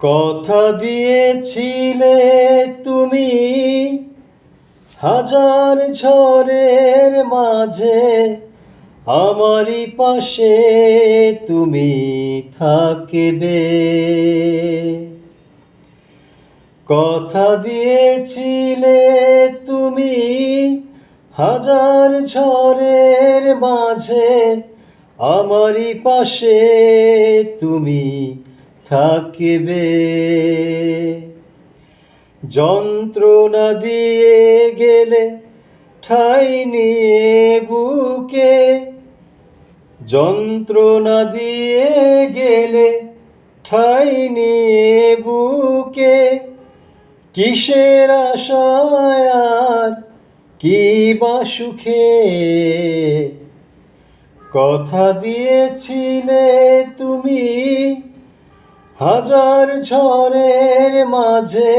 কথা দিয়েছিলে তুমি হাজার ঝড়ের মাঝে, আমারই পাশে তুমি থাকবে। কথা দিয়েছিলে তুমি হাজার ঝড়ের মাঝে, আমারই পাশে তুমি থাকবে। যন্ত্রণা দিয়ে গেলে ঠাই নিয়ে বুকে। যন্ত্রণা দিয়ে গেলে ঠাই নিয়ে বুকে। কিসের আশায় কি বা সুখে? কথা দিয়েছিলে তুমি হাজার ঝড়ের মাঝে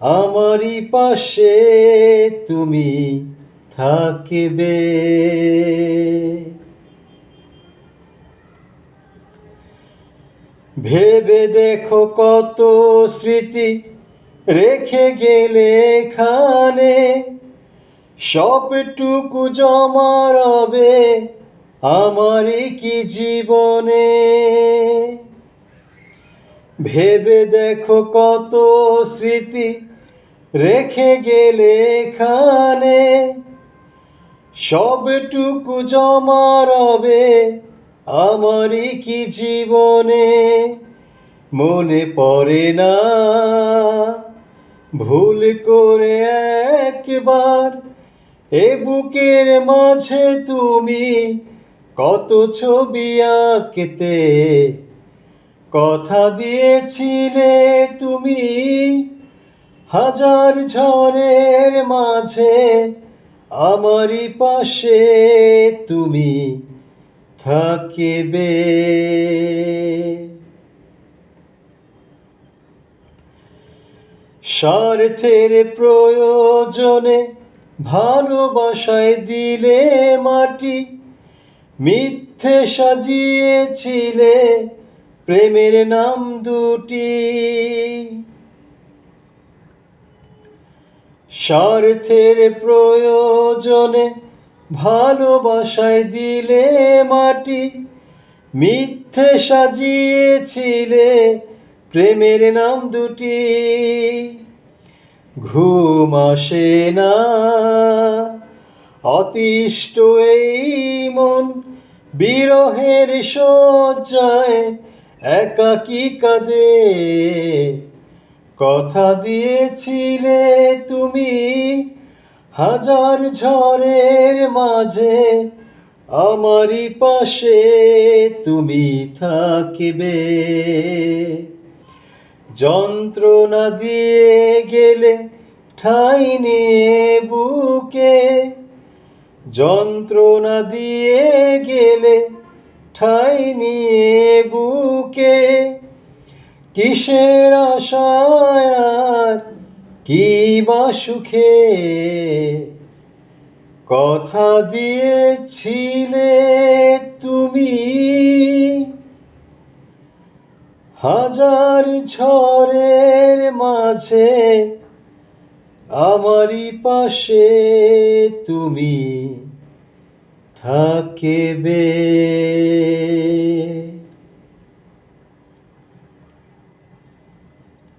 আমারই পাশে তুমি থাকবে। ভেবে দেখো কত স্মৃতি রেখে গেলে খানে সবটুকু জমা রবে আমারই কি জীবনে। ভেবে দেখো কত স্মৃতি রেখে গেলে এখানে। সবটুকু জমা রবে আমারই কি জীবনে? মনে পড়ে না। ভুল করে একবার এ বুকের মাঝে তুমি কত ছবি আঁকতে কথা দিয়েছিলে তুমি হাজার ঝড়ের মাঝে, আমারই পাশে তুমি থাকিবে। স্বার্থের প্রয়োজনে ভালোবাসায় দিলে মাটি, মিথ্যে সাজিয়েছিলে প্রেমের নাম দুটি। স্বার্থের প্রয়োজনে ভালোবাসায় দিলে মাটি, মিথ্যে সাজিয়েছিলে প্রেমের নাম দুটি। ঘুম আসে না, অতিষ্ঠ এই মন বিরহের শয্যায় একাকি কাঁদে? কথা দিয়েছিলে তুমি হাজার ঝড়ের মাঝে, আমারই পাশে তুমি থাকিবে। যন্ত্রণা দিয়ে গেলে ঠাই নিয়ে বুকে, যন্ত্রণা দিয়ে গেলে ঠাই নিয়ে বুকে। কিসের আশায় কি বা সুখে? কথা দিয়েছিলে তুমি। হাজার ঝড়ের মাঝে আমারই পাশে তুমি। থাকবে।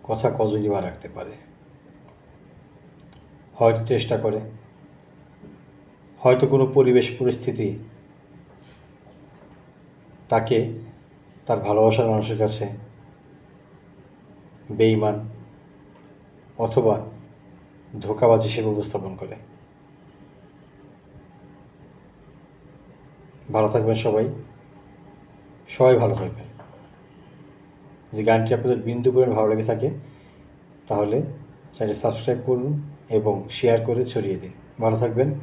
কথা কজনই বা রাখতে পারে। হয়তো চেষ্টা করে। হয়তো কোনো পরিবেশ পরিস্থিতি তাকে তার ভালোবাসার মানুষের কাছে বেইমান অথবা ধোকাবাজ হিসেবে উপস্থাপন করে। ভালো থাকবেন সবাই। সবাই ভালো থাকবেন। যদি গানটি আপনাদের বিন্দু পরিমাণ ভালো লেগে থাকে, তাহলে চ্যানেল সাবস্ক্রাইব করুন এবং শেয়ার করে ছড়িয়ে দিন। ভালো থাকবেন।